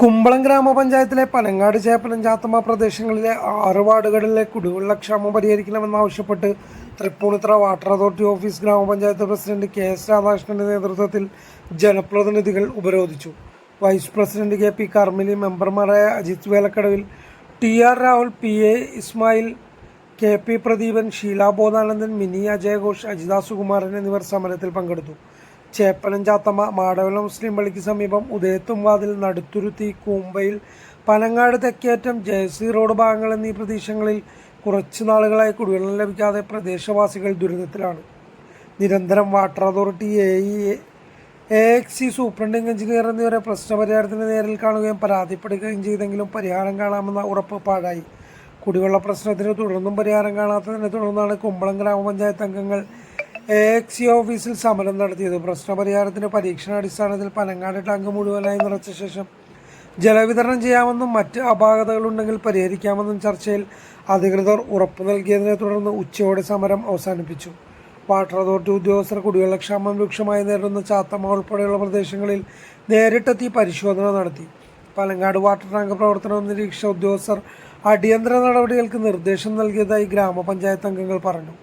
കുമ്പളം ഗ്രാമപഞ്ചായത്തിലെ പനങ്ങാട് ചേപ്പനം ചാത്തമ്മ പ്രദേശങ്ങളിലെ ആറ് വാർഡുകളിലെ കുടിവെള്ളക്ഷാമം പരിഹരിക്കണമെന്നാവശ്യപ്പെട്ട് തൃപ്പൂണിത്തറ വാട്ടർ അതോറിറ്റി ഓഫീസ് ഗ്രാമപഞ്ചായത്ത് പ്രസിഡന്റ് കെ എസ് രാധാകൃഷ്ണന്റെ നേതൃത്വത്തിൽ ജനപ്രതിനിധികൾ ഉപരോധിച്ചു. Vice president K P Karmili മെമ്പർമാരായ Ajith Velakkadavil T R Rahul P A Ismail K P Pradeepan Sheela Bodhanandan Mini അജയഘോഷ് Ajitha Sukumaran എന്നിവർ സമരത്തിൽ പങ്കെടുത്തു. ചേപ്പനം ചാത്തമ്മ മാടവല മുസ്ലിം പള്ളിക്ക് സമീപം ഉദയത്തും വാതിൽ നടുത്തുരുത്തി കൂമ്പയിൽ പനങ്ങാട് തെക്കേറ്റം ജയസി റോഡ് ഭാഗങ്ങൾ എന്നീ പ്രദേശങ്ങളിൽ കുറച്ചു നാളുകളായി കുടിവെള്ളം ലഭിക്കാതെ പ്രദേശവാസികൾ ദുരിതത്തിലാണ്. നിരന്തരം water authority A E A X C superintending engineer എന്നിവരെ പ്രശ്നപരിഹാരത്തിന് നേരിൽ കാണുകയും പരാതിപ്പെടുകയും ചെയ്തെങ്കിലും പരിഹാരം കാണാമെന്ന ഉറപ്പ് പാഴായി. കുടിവെള്ള പ്രശ്നത്തിന് തുടർന്നും പരിഹാരം കാണാത്തതിനെ തുടർന്നാണ് കുമ്പളം ഗ്രാമപഞ്ചായത്ത് അംഗങ്ങൾ എ എക്സ് സി ഓഫീസിൽ സമരം നടത്തിയത്. പ്രശ്നപരിഹാരത്തിന് പരീക്ഷണാടിസ്ഥാനത്തിൽ പനങ്ങാട് ടാങ്ക് മുഴുവനായി നിറച്ച ശേഷം ജലവിതരണം ചെയ്യാമെന്നും മറ്റ് അപാകതകളുണ്ടെങ്കിൽ പരിഹരിക്കാമെന്നും ചർച്ചയിൽ അധികൃതർ ഉറപ്പു നൽകിയതിനെ തുടർന്ന് ഉച്ചയോടെ സമരം അവസാനിപ്പിച്ചു. വാട്ടർ അതോറിറ്റി ഉദ്യോഗസ്ഥർ കുടിവെള്ളക്ഷാമം രൂക്ഷമായി നേരിടുന്ന ചാത്തമ്മ ഉൾപ്പെടെയുള്ള പ്രദേശങ്ങളിൽ നേരിട്ടെത്തി പരിശോധന നടത്തി. പലങ്ങാട് വാട്ടർ ടാങ്ക് പ്രവർത്തനം നിരീക്ഷിച്ച ഉദ്യോഗസ്ഥർ അടിയന്തര നടപടികൾക്ക് നിർദ്ദേശം നൽകിയതായി ഗ്രാമപഞ്ചായത്ത് അംഗങ്ങൾ പറഞ്ഞു.